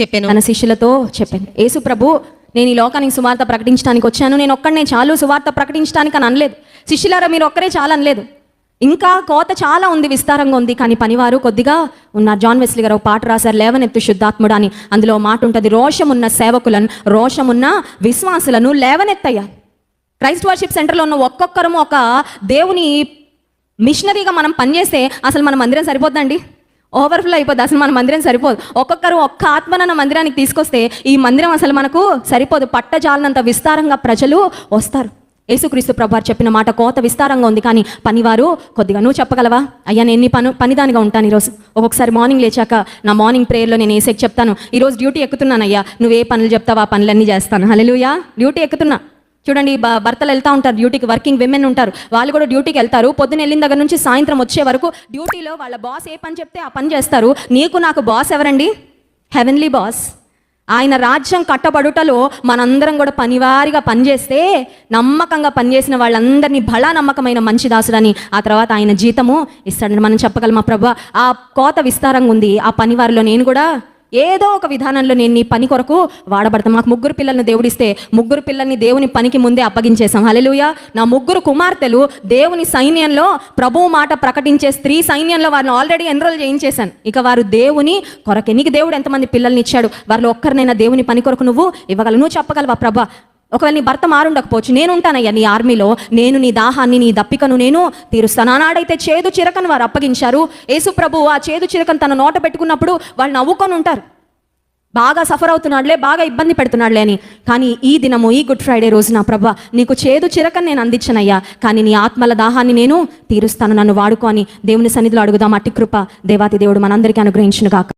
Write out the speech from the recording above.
చెప్పాను. తన శిష్యులతో చెప్పాను. యేసు ప్రభు నేను ఈ లోకానికి సువార్త ప్రకటించడానికి వచ్చాను. నేను ఒక్కడనే చాలు సువార్త ప్రకటించడానికి అని అనలేదు. శిష్యులారా మీరు ఒక్కరే చాలా అనలేదు. ఇంకా కోత చాలా ఉంది విస్తారంగా ఉంది కానీ పనివారు కొద్దిగా ఉన్నారు. జాన్ వెస్లీ గారు ఒక పాట రాశారు లేవనెత్తు శుద్ధాత్ముడు అని. అందులో మాట ఉంటుంది రోషమున్న సేవకులను రోషమున్న విశ్వాసులను లేవనెత్తయ్యా. క్రైస్ట్ వర్షిప్ సెంటర్లో ఉన్న ఒక్కొక్కరము ఒక దేవుని మిషనరీగా మనం పనిచేస్తే అసలు మన మందిరం సరిపోద్దండి ఓవర్ఫ్లో అయిపోద్ది. అసలు మన మందిరం సరిపోదు. ఒక్కొక్కరు ఒక్క ఆత్మనన్న మందిరానికి తీసుకొస్తే ఈ మందిరం అసలు మనకు సరిపోదు. పట్టజాలనంత విస్తారంగా ప్రజలు వస్తారు. యేసుక్రీస్తు ప్రభు చెప్పిన మాట కోత విస్తారంగా ఉంది. కానీ పనివారు కొద్దిగా నువ్వు చెప్పగలవా? అయ్యా నేను ఎన్ని పను పనిదానిగా ఉంటాను ఈరోజు. ఒక్కొక్కసారి మార్నింగ్ లేచాక నా మార్నింగ్ ప్రేయర్లో నేను ఏసేకి చెప్తాను. ఈరోజు డ్యూటీ ఎక్కుతున్నాను అయ్యా నువ్వు ఏ పనులు చెప్తావా ఆ పనులన్నీ చేస్తాను. హలో డ్యూటీ ఎక్కుతున్నా. చూడండి భర్తలు వెళ్తా ఉంటారు డ్యూటీకి వర్కింగ్ విమెన్ ఉంటారు. వాళ్ళు కూడా డ్యూటీకి వెళ్తారు. పొద్దున వెళ్ళిన దగ్గర నుంచి సాయంత్రం వచ్చే వరకు డ్యూటీలో వాళ్ళ బాస్ ఏ పని చెప్తే ఆ పని చేస్తారు. నీకు నాకు బాస్ ఎవరండి? హెవెన్లీ బాస్ ఆయన రాజ్యం కట్టబడుటలో మనందరం కూడా పనివారిగా పనిచేస్తే నమ్మకంగా పనిచేసిన వాళ్ళందరినీ బలా నమ్మకమైన మంచి దాసుడని ఆ తర్వాత ఆయన జీతము ఇస్తాడని మనం చెప్పగలం మా ప్రభా? ఆ కోత విస్తారంగా ఉంది. ఆ పనివారిలో నేను కూడా ఏదో ఒక విధానంలో నేను నీ పని కొరకు వాడబడతాను. మాకు ముగ్గురు పిల్లల్ని దేవుడిస్తే ముగ్గురు పిల్లల్ని దేవుని పనికి ముందే అప్పగించేశాం. హలెలుయ నా ముగ్గురు కుమార్తెలు దేవుని సైన్యంలో ప్రభువు మాట ప్రకటించే స్త్రీ సైన్యంలో వారిని ఆల్రెడీ ఎన్రోల్ చేయించేశాను. ఇక వారు దేవుని కొరకు నీకు దేవుడు ఎంతమంది పిల్లల్ని ఇచ్చాడు? వారిలో ఒక్కరినైనా దేవుని పని కొరకు నువ్వు ఇవ్వగలవు. నువ్వు చెప్పగలవా ప్రభా? ఒకవేళ నీ భర్త మారుండకపోవచ్చు నేను ఉంటానయ్యా నీ ఆర్మీలో నేను నీ దాహాన్ని నీ దప్పికను నేను తీరుస్తాను ఆనాడైతే చేదు చిరకను వారు అప్పగించారు. యేసు ప్రభు ఆ చేదు చిరకను తన నోట పెట్టుకున్నప్పుడు వాళ్ళు నవ్వుకొని ఉంటారు. బాగా సఫర్ అవుతున్నాడులే బాగా ఇబ్బంది పెడుతున్నాడులే అని. కానీ ఈ దినము ఈ గుడ్ ఫ్రైడే రోజున ప్రభా నీకు చేదు చిరకని నేను అందించనయ్యా. కానీ నీ ఆత్మల దాహాన్ని నేను తీరుస్తాను నన్ను వాడుకో అని దేవుని సన్నిధిలో అడుగుదాం. అట్టి కృప దేవాతి దేవుడు మనందరికీ అనుగ్రహించును కాక